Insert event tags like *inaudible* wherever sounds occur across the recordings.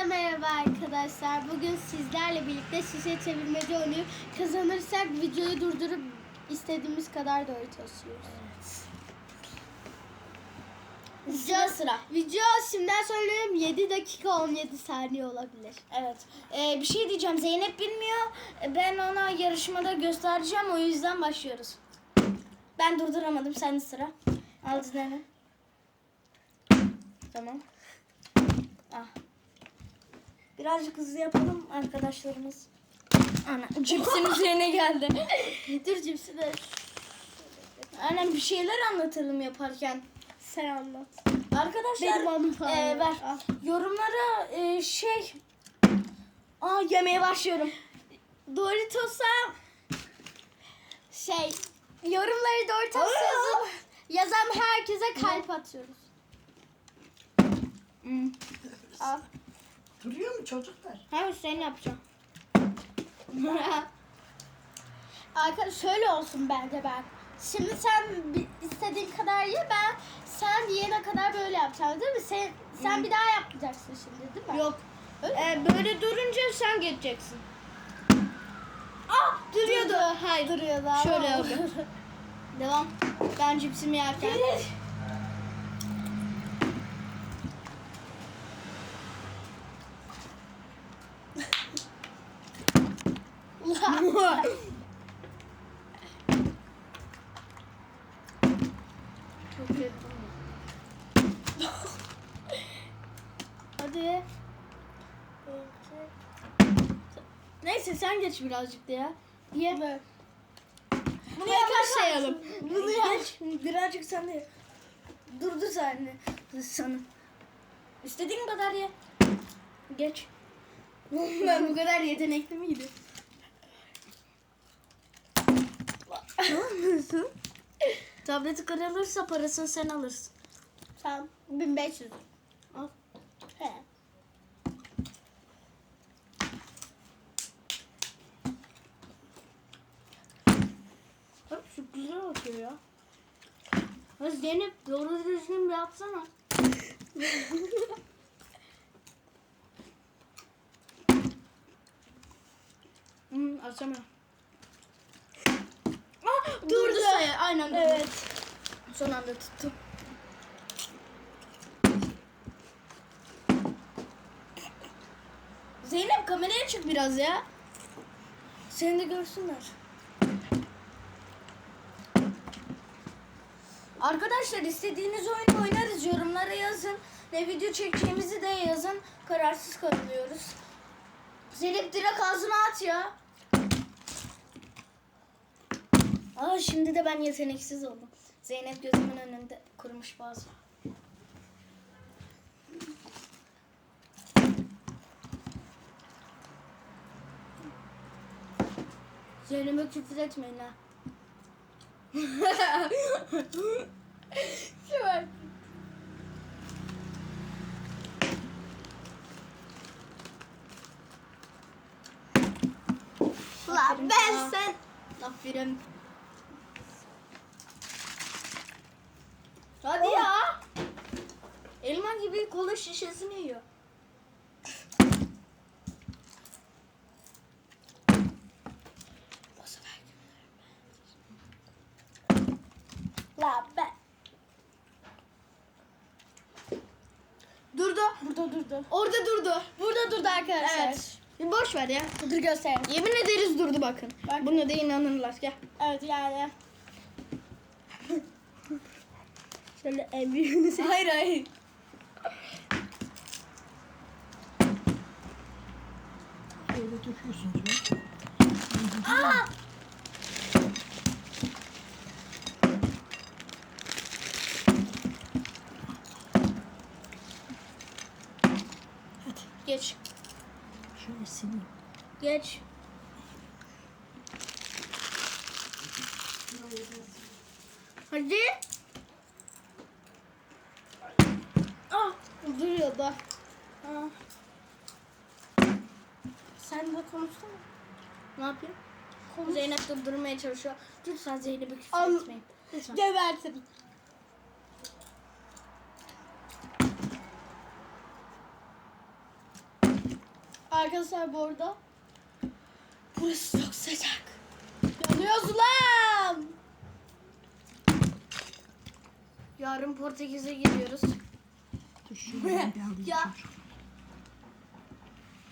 Hepinize merhaba arkadaşlar. Bugün sizlerle birlikte şişe çevirmece oynuyor. Kazanırsak videoyu durdurup istediğimiz kadar doğru taşıyoruz. Sıra sıra. Video şimdiden söylüyorum 7 dakika 17 saniye olabilir. Evet. Ee, bir şey diyeceğim. Zeynep bilmiyor. Ben ona yarışmada göstereceğim. O yüzden başlıyoruz. Ben durduramadım. Sen de sıra. Al dizlerini. Tamam. Ah. Birazcık hızlı yapalım arkadaşlarımız. Ana cipsin üzerine geldi. *laughs* Dur cipsi de Aynen bir şeyler anlatalım yaparken. sen anlat. Arkadaşlar Benim anım falan e, ver. Al. Yorumlara e, şey Aa yemeye başlıyorum. Doritos'a şey yorumları Doritos yazın. Yazan herkese kalp atıyoruz. Hmm. Al. Duruyor mu çocuklar? Hem Hüseyin yapacağım. *laughs* Arkadaş şöyle olsun bence ben. Şimdi sen bi- istediğin kadar ye ben sen yiyene kadar böyle yapacağım değil mi? Sen sen bir daha yapacaksın şimdi değil mi? Yok. Öyle E, böyle durunca sen geçeceksin. Ah duruyordu. Hayır. Duruyordu ama. Şöyle *laughs* yapıyor. Devam. Ben cipsimi yerken. Çok kötü. Hadi. Neyse sen geç birazcık da ya. Ye böyle. Bunu yavaş sayalım. Bunu. Geç. Birazcık sen de. Durdu saniye. Sana. İstediğin kadar ye. Geç. *laughs* ben bu kadar yetenekli miydim? Ne yapıyorsun? Tableti kırılırsa parasını sen alırsın. Tamam. 1500. Al. He. Bak şu güzel atıyor ya. Ya Zeynep doğru düzgün bir yapsana. *laughs* hmm, açamıyorum. Durdu. sayı. Aynen durdu. Evet. Son anda tuttum. Zeynep kameraya çık biraz ya. Seni de görsünler. Arkadaşlar istediğiniz oyunu oynarız. Yorumlara yazın. Ne video çekeceğimizi de yazın. Kararsız kalıyoruz. Zeynep direkt ağzına at ya. Aa şimdi de ben yeteneksiz oldum. Zeynep gözümün önünde kurumuş bazı. Zeynep'e küfür etmeyin ha. *laughs* Şu var. La ben sen. Aferin. Hadi ya. Elma gibi kola şişesini yiyor. La ben. Durdu. Burada durdu. Orada durdu. Burada durdu arkadaşlar. Evet. Bir boş ver ya. Dur göstereyim. Yemin ederiz durdu bakın. Bak. Buna da inanırlar. Gel. Evet yani. Şöyle en büyüğünü seç. Hayır hayır. Öyle döküyorsun canım. Aa! Hadi Geç. şöyle sileyim. Geç. Hadi. Ah, Duruyor da. ah. Sen de konuşsana. Ne yapayım? Zeynep durdurmaya çalışıyor. Lütfen Zeynep'e küfür Al- etmeyin. Lütfen. Gebertin. Arkadaşlar bu arada burası çok sıcak. Yanıyoruz lan. Yarın Portekiz'e gidiyoruz. Dur şöyle ben de alayım *laughs* Ya.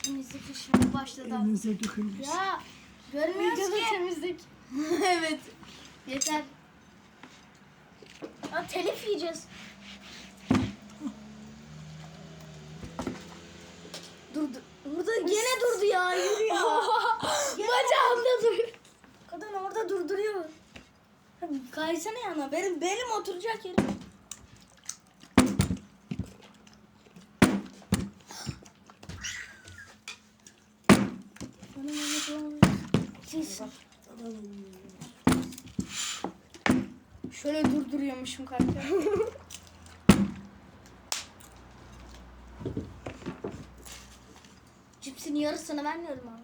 Temizlik işine başladı. Elinize dökülmesin. Ya görmüyoruz ki. temizlik. *laughs* evet. Yeter. Ya telif yiyeceğiz. Durdu. Burada gene durdu ya. Yürüyor. *laughs* Bacağımda dur. Kadın orada durduruyor. Kaysana yana. Benim belim oturacak yerim. Şöyle durduruyormuşum kanka. *laughs* Cipsin yarısını vermiyorum abi.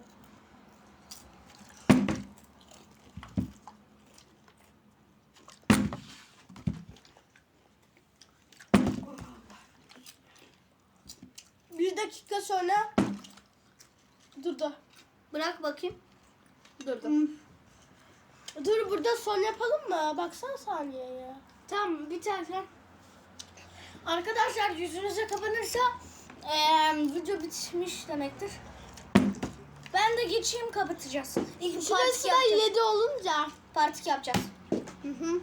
Bir dakika sonra durdu. Bırak bakayım. Durdu. Dur burada son yapalım mı? Baksana saniyeye. Tamam bir tane. Arkadaşlar yüzünüze kapanırsa Ee, video bitmiş demektir. Ben de geçeyim kapatacağız. İlk şurası partik da yapacağız. 7 olunca. Partik yapacağız. Hı hı.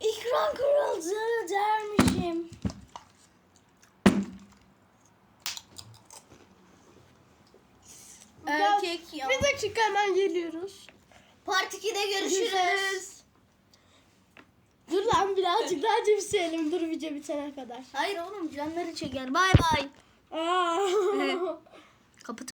İkram kırıldı dermişim. Dakika hemen geliyoruz. Part 2'de görüşürüz. Dur lan birazcık daha cips yiyelim. Dur video bitene kadar. Hayır oğlum canları çeker. Bay bay. Aa. Kapı *laughs*